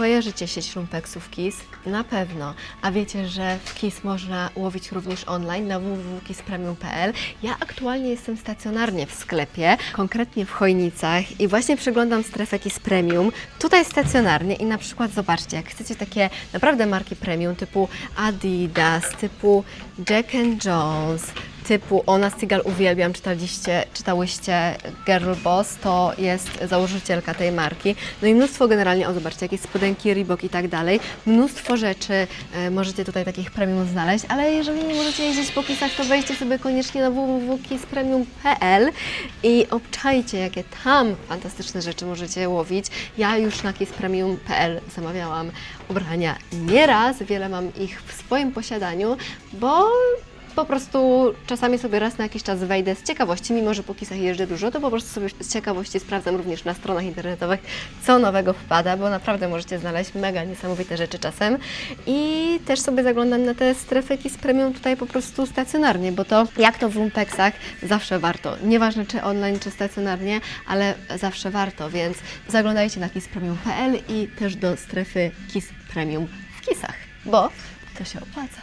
Kojarzycie sieć lumpeksów KIS? Na pewno. A wiecie, że w KIS można łowić również online na www.kispremium.pl. Ja aktualnie jestem stacjonarnie w sklepie, konkretnie w Chojnicach i właśnie przeglądam strefę KIS Premium. Tutaj stacjonarnie i na przykład zobaczcie, jak chcecie takie naprawdę marki premium typu Adidas, typu Jack Jones, typu Ona Stigal uwielbiam, czytaliście, czytałyście Girl Boss, to jest założycielka tej marki. No i mnóstwo generalnie, o zobaczcie, jakieś spodenki, Reebok i tak dalej. Mnóstwo rzeczy e, możecie tutaj takich premium znaleźć, ale jeżeli nie możecie jeździć po kisach, to wejdźcie sobie koniecznie na www.kispremium.pl i obczajcie, jakie tam fantastyczne rzeczy możecie łowić. Ja już na kispremium.pl zamawiałam ubrania nieraz, wiele mam ich w swoim posiadaniu, bo po prostu czasami sobie raz na jakiś czas wejdę z ciekawości, mimo że po kisach jeżdżę dużo, to po prostu sobie z ciekawości sprawdzam również na stronach internetowych, co nowego wpada, bo naprawdę możecie znaleźć mega niesamowite rzeczy czasem. I też sobie zaglądam na te strefy KIS Premium tutaj po prostu stacjonarnie, bo to jak to w lumpeksach zawsze warto. Nieważne czy online, czy stacjonarnie, ale zawsze warto, więc zaglądajcie na kispremium.pl i też do strefy KIS Premium w kisach, bo to się opłaca.